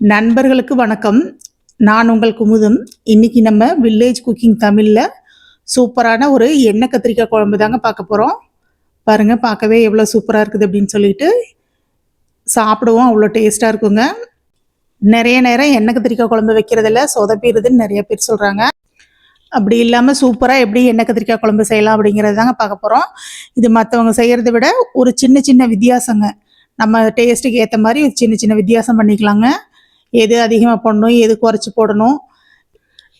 நண்பர்களுக்கு வணக்கம். நான் உங்கள் குமுதம். இன்னைக்கு நம்ம வில்லேஜ் குக்கிங் தமிழில் சூப்பரான ஒரு எண்ணெய் கத்திரிக்காய் குழம்பு தாங்க பார்க்க போகிறோம் பாருங்க பார்க்கவே எவ்வளோ சூப்பராக இருக்குது அப்படின்னு சொல்லிட்டு சாப்பிடுவோம். அவ்வளோ டேஸ்ட்டாக இருக்குங்க. நிறைய நேரம் எண்ணெய் கத்திரிக்காய் குழம்பு வைக்கிறதில்ல. சொதப்பிடுதுன்னு நிறைய பேர் சொல்கிறாங்க அப்படி இல்லாமல் சூப்பராக எப்படி எண்ணெய் கத்திரிக்காய் குழம்பு செய்யலாம் அப்படிங்கிறது தாங்க பார்க்க போகிறோம் இது மற்றவங்க செய்கிறத விட ஒரு சின்ன சின்ன வித்தியாசங்க. நம்ம டேஸ்ட்டுக்கு ஏற்ற மாதிரி ஒரு சின்ன சின்ன வித்தியாசம் பண்ணிக்கலாங்க. எது அதிகமாக போடணும் எது குறைச்சி போடணும்.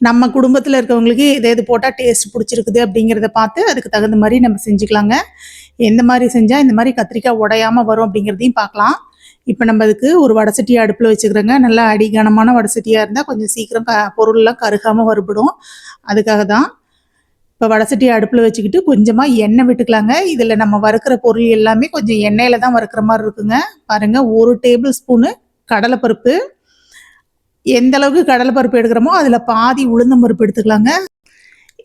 நம்ம குடும்பத்தில் இருக்கவங்களுக்கு எது எது போட்டால் டேஸ்ட் பிடிச்சிருக்குது அப்படிங்கிறத பார்த்து அதுக்கு தகுந்த மாதிரி நம்ம செஞ்சுக்கலாங்க. எந்த மாதிரி செஞ்சால் இந்த மாதிரி கத்திரிக்காய் உடையாமல் வரும் அப்படிங்கிறதையும் பார்க்கலாம். இப்போ நம்ம அதுக்கு ஒரு வடசட்டியை அடுப்பில் வச்சுக்கிறோங்க. நல்லா அடிகனமான வடசட்டியாக இருந்தால் கொஞ்சம் சீக்கிரம் க பொருள்லாம் கருகாமல் வருபடும். அதுக்காக தான் இப்போ வடசட்டியை அடுப்பில் வச்சுக்கிட்டு கொஞ்சமாக எண்ணெய் விட்டுக்கலாங்க. இதில் நம்ம வறுக்கிற பொருள் எல்லாமே கொஞ்சம் எண்ணெயில் தான் வறுக்கிற மாதிரி இருக்குங்க. பாருங்கள் ஒரு டேபிள் ஸ்பூனு கடலைப்பருப்பு எந்த அளவுக்கு கடலைப்பருப்பு எடுக்கிறோமோ அதில் பாதி உளுந்தம் பருப்பு எடுத்துக்கலாங்க.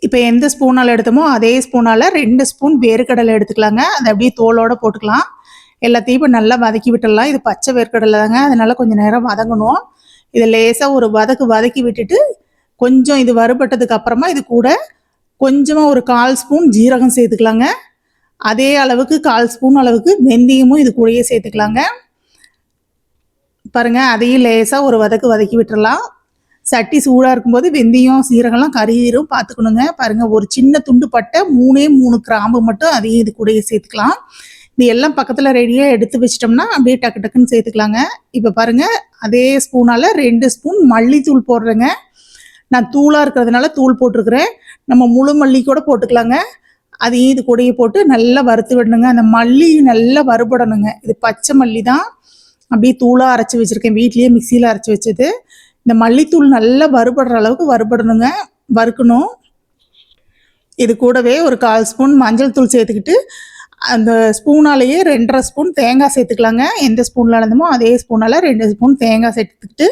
இப்போ எந்த ஸ்பூனால் எடுத்தோமோ அதே ஸ்பூனால் ரெண்டு ஸ்பூன் வேர்க்கடலை எடுத்துக்கலாங்க. அதை அப்படியே தோலோடு போட்டுக்கலாம். எல்லாத்தையும் இப்போ நல்லா வதக்கி விட்டுடலாம். இது பச்சை வேர்க்கடலை தாங்க. அதனால் கொஞ்சம் நேரம் வதங்கணும். இதை லேசாக ஒரு வதக்கு வதக்கி விட்டுட்டு கொஞ்சம் இது வறுபட்டதுக்கு அப்புறமா இது கூட கொஞ்சமாக ஒரு கால் ஸ்பூன் ஜீரகம் சேர்த்துக்கலாங்க. அதே அளவுக்கு கால் ஸ்பூன் அளவுக்கு வெந்தயமும் இது கூடயே சேர்த்துக்கலாங்க. பாருங்க அதையும் லேசாக ஒரு வதக்கு வதக்கி விட்டுறலாம். சட்டி சூடாக இருக்கும்போது வெந்தயம் சீரகம்லாம் கறியீரும் பார்த்துக்கணுங்க பாருங்க ஒரு சின்ன துண்டு பட்டை மூணே மூணு கிராம்பு மட்டும் அதையும் இது கூடயே சேர்த்துக்கலாம். இது எல்லாம் பக்கத்தில் ரெடியாக எடுத்து வச்சிட்டோம்னா அப்படியே டக்கு டக்குன்னு சேர்த்துக்கலாங்க. இப்போ பாருங்க அதே ஸ்பூனால் ரெண்டு ஸ்பூன் மல்லித்தூள் போடுறேங்க. நான் தூளாக இருக்கிறதுனால தூள் போட்டிருக்கிறேன். நம்ம முழு மல்லி கூட போட்டுக்கலாங்க. அதையும் இது கூடயே போட்டு நல்லா வறுத்து விடணுங்க. அந்த மல்லி நல்லா வறுபடணுங்க. இது பச்சை மல்லி தான். அப்படியே தூளாக அரைச்சி வச்சுருக்கேன். வீட்லேயே மிக்சியில் அரைச்சி வச்சது. இந்த மல்லித்தூள் நல்லா வறுபடுற அளவுக்கு வறுபடணுங்க. வறுக்கணும். இது கூடவே ஒரு கால் ஸ்பூன் மஞ்சள் தூள் சேர்த்துக்கிட்டு அந்த ஸ்பூனாலேயே ரெண்டரை ஸ்பூன் தேங்காய் சேர்த்துக்கலாங்க. எந்த ஸ்பூனில் இருந்தமோ அதே ஸ்பூனால் ரெண்டு ஸ்பூன் தேங்காய் சேர்த்துக்கிட்டு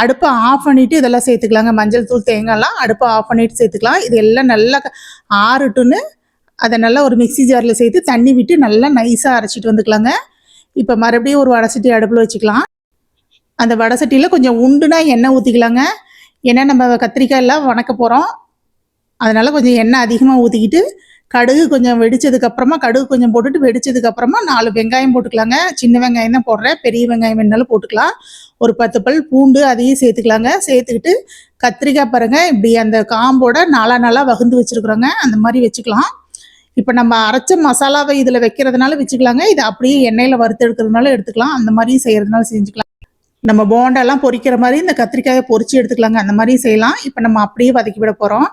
அடுப்பை ஆஃப் பண்ணிவிட்டு இதெல்லாம் சேர்த்துக்கலாங்க. மஞ்சள் தூள் தேங்காய்லாம் அடுப்பை ஆஃப் பண்ணிவிட்டு சேர்த்துக்கலாம். இது எல்லாம் நல்லா ஆறுட்டுன்னு அதை நல்லா ஒரு மிக்சி ஜாரில் சேர்த்து தண்ணி விட்டு நல்லா நைஸாக அரைச்சிட்டு வந்துக்கலாங்க. இப்போ மறுபடியும் ஒரு வடசட்டி அடுப்பில் வச்சுக்கலாம். அந்த வடசட்டியில் கொஞ்சம் உண்டுனா எண்ணெய் ஊற்றிக்கலாங்க ஏன்னா நம்ம கத்திரிக்காய் எல்லாம் வணக்க போகிறோம் அதனால் கொஞ்சம் எண்ணெய் அதிகமாக ஊற்றிக்கிட்டு கடுகு கொஞ்சம் வெடித்ததுக்கப்புறமா கடுகு கொஞ்சம் போட்டுட்டு வெடித்ததுக்கப்புறமா நாலு வெங்காயம் போட்டுக்கலாங்க. சின்ன வெங்காயம் தான் போடுறேன். பெரிய வெங்காயம் வேணாலும் போட்டுக்கலாம். ஒரு பத்து பல் பூண்டு அதையும் சேர்த்துக்கலாங்க. சேர்த்துக்கிட்டு கத்திரிக்காய் பாருங்க இப்படி அந்த காம்போட நாலா நாளாக வகுந்து வச்சுருக்குறோங்க. அந்த மாதிரி வச்சுக்கலாம். இப்போ நம்ம அரைச்ச மசாலாவை இதில் வைக்கிறதுனால வச்சுக்கலாங்க. இது அப்படியே எண்ணெயில் வறுத்து எடுக்கிறதுனால எடுத்துக்கலாம். அந்த மாதிரியும் செய்கிறதுனால செஞ்சுக்கலாம். நம்ம போண்டாலாம் பொரிக்கிற மாதிரி இந்த கத்திரிக்காயை பொரிச்சு எடுத்துக்கலாங்க. அந்த மாதிரியும் செய்யலாம். இப்போ நம்ம அப்படியே வதக்கி விட போகிறோம்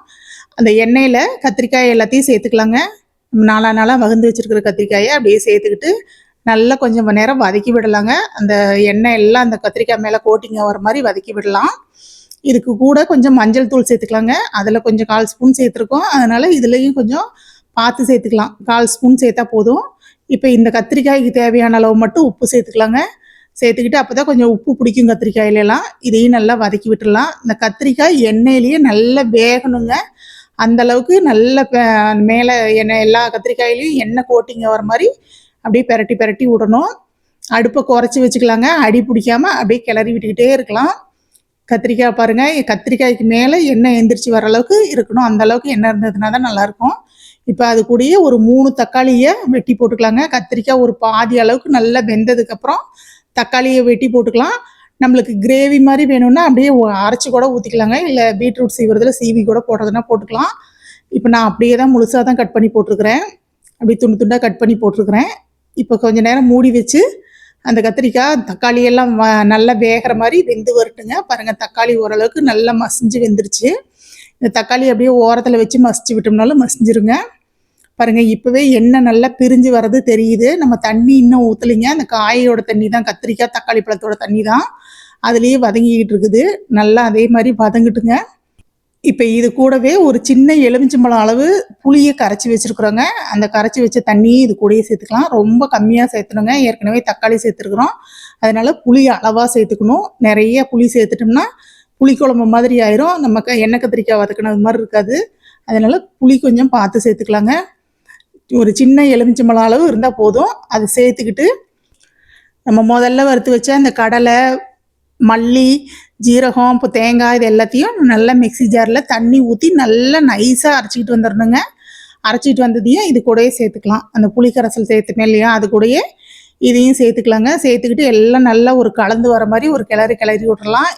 அந்த எண்ணெயில் கத்திரிக்காய் எல்லாத்தையும் சேர்த்துக்கலாங்க. நம்ம நாலா நாளாக வகுந்து வச்சுருக்கிற கத்திரிக்காயை அப்படியே சேர்த்துக்கிட்டு நல்லா கொஞ்சம் நேரம் வதக்கி விடலாங்க. அந்த எண்ணெய் எல்லாம் அந்த கத்திரிக்காய் மேலே கோட்டிங் வர மாதிரி வதக்கி விடலாம். இதுக்கு கூட கொஞ்சம் மஞ்சள் தூள் சேர்த்துக்கலாங்க. அதில் கொஞ்சம் கால் ஸ்பூன் சேர்த்துருக்கோம். அதனால் இதுலேயும் கொஞ்சம் பார்த்து சேர்த்துக்கலாம். கால் ஸ்பூன் சேர்த்தா போதும். இப்போ இந்த கத்திரிக்காய்க்கு தேவையான அளவு மட்டும் உப்பு சேர்த்துக்கலாங்க. சேர்த்துக்கிட்டு அப்போ தான் கொஞ்சம் உப்பு பிடிக்கும் கத்திரிக்காயிலலாம். இதையும் நல்லா வதக்கி விட்டுடலாம். இந்த கத்திரிக்காய் எண்ணெயிலேயே நல்லா வேகணுங்க. அந்த அளவுக்கு நல்ல மேலே எண்ணெய் எல்லா கத்திரிக்காயிலையும் எண்ணெய் கோட்டிங்க வர மாதிரி அப்படியே பெரட்டி பெரட்டி விடணும். அடுப்பை குறைச்சி வச்சுக்கலாங்க. அடி பிடிக்காம அப்படியே கிளறி விட்டுக்கிட்டே இருக்கலாம். கத்திரிக்காய் பாருங்கள் கத்திரிக்காய்க்கு மேலே எண்ணெய் எந்திரிச்சு வர அளவுக்கு இருக்கணும். அந்த அளவுக்கு எண்ணெய் இருந்ததுனா தான் நல்லாயிருக்கும். இப்போ அது கூடயே ஒரு மூணு தக்காளியை வெட்டி போட்டுக்கலாங்க. கத்திரிக்காய் ஒரு பாதி அளவுக்கு நல்லா வெந்ததுக்கப்புறம் தக்காளியை வெட்டி போட்டுக்கலாம். நம்மளுக்கு கிரேவி மாதிரி வேணும்னா அப்படியே அரைச்சி கூட ஊற்றிக்கலாங்க இல்லை பீட்ரூட் சீவுறதுல சீவி கூட போடுறதுனா போட்டுக்கலாம். இப்போ நான் அப்படியே தான் முழுசாக தான் கட் பண்ணி போட்டிருக்கிறேன். அப்படி துண்டு துண்டாக கட் பண்ணி போட்டிருக்கிறேன். இப்போ கொஞ்சம் நேரம் மூடி வச்சு அந்த கத்திரிக்காய் தக்காளியெல்லாம் வ நல்லா வேகிற மாதிரி வெந்து வரட்டுங்க. பாருங்கள் தக்காளி ஓரளவுக்கு நல்லா மசிஞ்சு வெந்துருச்சு. இந்த தக்காளி அப்படியே ஓரத்தில் வச்சு மசிச்சு விட்டோம்னாலும் மசிஞ்சிருங்க. பாருங்கள் இப்போவே எண்ணெய் நல்லா பிரிஞ்சு வர்றது தெரியுது. நம்ம தண்ணி இன்னும் ஊற்றலைங்க அந்த காயோட தண்ணி தான் கத்திரிக்காய் தக்காளி பழத்தோட தண்ணி தான் அதுலேயே வதங்கிக்கிட்டு இருக்குது. நல்லா அதே மாதிரி வதங்கிட்டுங்க. இப்போ இது கூடவே ஒரு சின்ன எலுமிச்சம்பழம் அளவு புளியை கரைச்சி வச்சுருக்குறோங்க. அந்த கரைச்சி வச்ச தண்ணியை இது கூடயே சேர்த்துக்கலாம். ரொம்ப கம்மியாக சேர்த்துணுங்க. ஏற்கனவே தக்காளி சேர்த்துருக்குறோம். அதனால் புளி அளவாக சேர்த்துக்கணும். நிறைய புளி சேர்த்துட்டோம்னா புளிக்குழம்பு மாதிரி ஆயிரும். நம்ம எண்ணெய் கத்திரிக்காய் வதக்கினது மாதிரி இருக்காது. அதனால் புளி கொஞ்சம் பார்த்து சேர்த்துக்கலாங்க. ஒரு சின்ன எலுமிச்சம்பழம் அளவு இருந்தால் போதும். அதை சேர்த்துக்கிட்டு நம்ம முதல்ல வறுத்து வச்ச அந்த கடலை மல்லி ஜீரகம் இப்போ தேங்காய் இது எல்லாத்தையும் நல்லா மிக்ஸி ஜாரில் தண்ணி ஊற்றி நல்லா நைஸாக அரைச்சிக்கிட்டு வந்துடணுங்க அரைச்சிட்டு வந்ததையும் இது கூடயே சேர்த்துக்கலாம். அந்த புளிக்கரைசல் சேர்த்துமே இல்லையா? அது கூடயே இதையும் சேர்த்துக்கலாங்க. சேர்த்துக்கிட்டு எல்லாம் நல்லா ஒரு கலந்து வர மாதிரி ஒரு கிளறி கிளறி விட்றலாம்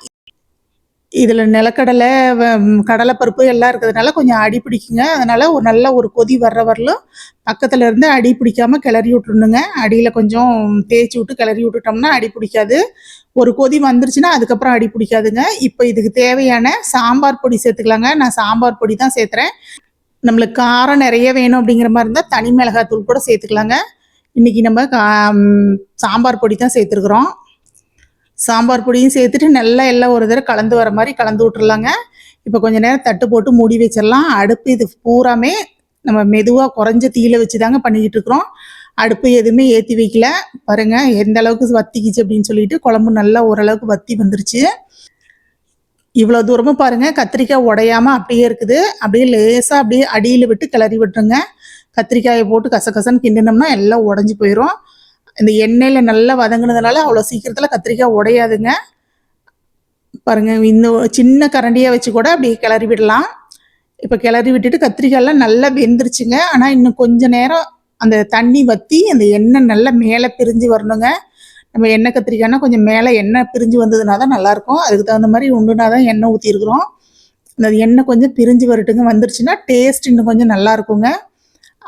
இதில் நிலக்கடலை வ- கடலைப்பருப்பு எல்லாம் இருக்கிறதுனால கொஞ்சம் அடி பிடிக்குங்க. அதனால் ஒரு நல்ல ஒரு கொதி வர்ற வரலும் பக்கத்தில் இருந்து அடி பிடிக்காம கிளறி விட்டுருணுங்க அடியில் கொஞ்சம் தேய்ச்சி விட்டு கிளறி விட்டுட்டோம்னா அடி பிடிக்காது. ஒரு கொதி வந்துருச்சுன்னா அதுக்கப்புறம் அடி பிடிக்காதுங்க. இப்போ இதுக்கு தேவையான சாம்பார் பொடி சேர்த்துக்கலாங்க. நான் சாம்பார் பொடி தான் சேர்த்துறேன். நம்மளுக்கு காரம் நிறைய வேணும் அப்படிங்கிற மாதிரி இருந்தால் தனி மிளகாய் தூள் கூட சேர்த்துக்கலாங்க. இன்றைக்கி நம்ம கா- சாம்பார் பொடி தான் சேர்த்துருக்குறோம். சாம்பார் பொடியும் சேர்த்துட்டு நல்லா எல்லாம் ஒரு தடவை கலந்து வர மாதிரி கலந்து விட்டுறலாங்க. இப்போ கொஞ்ச நேரம் தட்டு போட்டு மூடி வச்சிடலாம். அடுப்பு இது பூராமே நம்ம மெதுவாக குறைஞ்ச தீயில வச்சு தாங்க பண்ணிக்கிட்டு இருக்கிறோம். அடுப்பு எதுவுமே ஏற்றி வைக்கல. பாருங்க எந்த அளவுக்கு வத்திக்குச்சு அப்படின்னு சொல்லிட்டு குழம்பு நல்லா ஓரளவுக்கு வத்தி வந்துருச்சு. இவ்வளோ தூரமும் பாருங்கள் கத்திரிக்காய் உடையாம அப்படியே இருக்குது. அப்படியே லேசாக அப்படியே அடியில் விட்டு கிளறி விட்டுருங்க. கத்திரிக்காயை போட்டு கசகசன்னு கிண்டினோம்னா எல்லாம் உடஞ்சி போயிடும் இந்த எண்ணெயில் நல்லா வதங்கினதுனால அவ்வளோ சீக்கிரத்தில் கத்திரிக்காய் உடையாதுங்க. பாருங்கள் இந்த சின்ன கரண்டியாக வச்சு கூட அப்படியே கிளறி விடலாம். இப்போ கிளறி விட்டுட்டு கத்திரிக்காயெல்லாம் நல்லா வெந்துருச்சுங்க. ஆனால் இன்னும் கொஞ்ச நேரம் அந்த தண்ணி வற்றி அந்த எண்ணெய் நல்லா மேலே பிரிஞ்சு வரணுங்க. நம்ம எண்ணெய் கத்திரிக்காய்னா கொஞ்சம் மேலே எண்ணெய் பிரிஞ்சு வந்ததுனா தான் நல்லாயிருக்கும். அதுக்கு தகுந்த மாதிரி உண்டுனா தான் எண்ணெய் ஊற்றிருக்குறோம் அந்த எண்ணெய் கொஞ்சம் பிரிஞ்சு வரட்டுங்க. வந்துருச்சுன்னா டேஸ்ட் இன்னும் கொஞ்சம் நல்லா இருக்குங்க.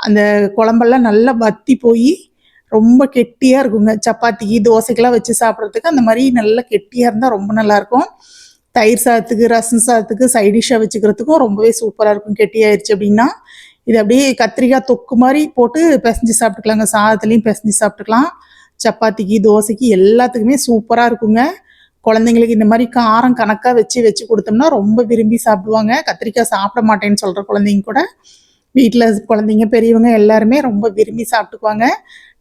அந்த குழம்பெல்லாம் நல்லா வத்தி போய் ரொம்ப கெட்டியாக இருக்குங்க. சப்பாத்திக்கு தோசைக்கெல்லாம் வச்சு சாப்பிட்றதுக்கு அந்த மாதிரி நல்லா கெட்டியாக இருந்தால் ரொம்ப நல்லாயிருக்கும். தயிர் சாதத்துக்கு ரசம் சாதத்துக்கு சைடிஷாக வச்சுக்கிறதுக்கும் ரொம்பவே சூப்பராக இருக்கும். கெட்டியாயிருச்சு அப்படின்னா இது அப்படியே கத்திரிக்காய் தொக்கு மாதிரி போட்டு பிசைஞ்சு சாப்பிட்டுக்கலாங்க. சாதத்துலேயும் பிசைஞ்சு சாப்பிட்டுக்கலாம். சப்பாத்திக்கு தோசைக்கு எல்லாத்துக்குமே சூப்பராக இருக்குங்க. குழந்தைங்களுக்கு இந்த மாதிரி காரம் கணக்காக வச்சு வச்சு கொடுத்தோம்னா ரொம்ப விரும்பி சாப்பிடுவாங்க. கத்திரிக்காய் சாப்பிட மாட்டேன்னு சொல்கிற குழந்தைங்க கூட. வீட்டில் குழந்தைங்க பெரியவங்க எல்லாருமே ரொம்ப விரும்பி சாப்பிட்டுக்குவாங்க.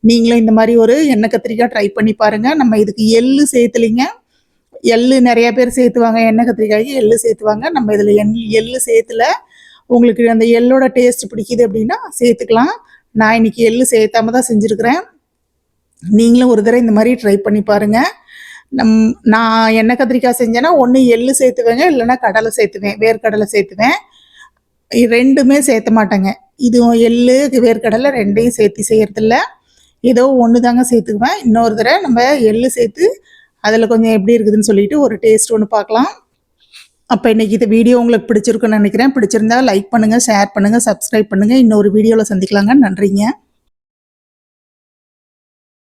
நீங்களும் இந்த மாதிரி ஒரு எண்ணெய் கத்திரிக்காய் ட்ரை பண்ணி பாருங்கள் நம்ம இதுக்கு எள்ளு சேர்த்துலிங்க. எள்ளு நிறைய பேர் சேர்த்துவாங்க. எண்ணெய் கத்திரிக்காய்க்கு எள்ளு சேர்த்துவாங்க. நம்ம இதில் எண் எள்ளு சேர்த்துல உங்களுக்கு அந்த எள்ளோட டேஸ்ட் பிடிக்குது அப்படின்னா சேர்த்துக்கலாம். நான் இன்னைக்கு எள்ளு சேர்த்தாம தான் செஞ்சுருக்கிறேன். நீங்களும் ஒரு தடவை இந்த மாதிரி ட்ரை பண்ணி பாருங்க. நம் நான் எண்ணெய் கத்திரிக்காய் செஞ்சேன்னா ஒன்று எள்ளு சேர்த்துவேங்க இல்லைன்னா கடலை சேர்த்துவேன் வேர்க்கடலை சேர்த்துவேன். ரெண்டுமே சேர்த்த மாட்டேங்க. இதுவும் எள்ளு வேர்க்கடலை ரெண்டையும் சேர்த்து செய்யறதில்ல. ஏதோ ஒன்று தாங்க சேர்த்துக்குவேன். இன்னொரு தடவை நம்ம எள்ளு சேர்த்து அதில் கொஞ்சம் எப்படி இருக்குதுன்னு சொல்லிட்டு ஒரு டேஸ்ட் ஒன்று பார்க்கலாம். அப்போ இன்றைக்கி இந்த வீடியோ உங்களுக்கு பிடிச்சிருக்குன்னு நினைக்கிறேன். பிடிச்சிருந்தா லைக் பண்ணுங்கள் ஷேர் பண்ணுங்கள் சப்ஸ்கிரைப் பண்ணுங்கள் இன்னொரு வீடியோவில் சந்திக்கலாங்க. நன்றிங்க.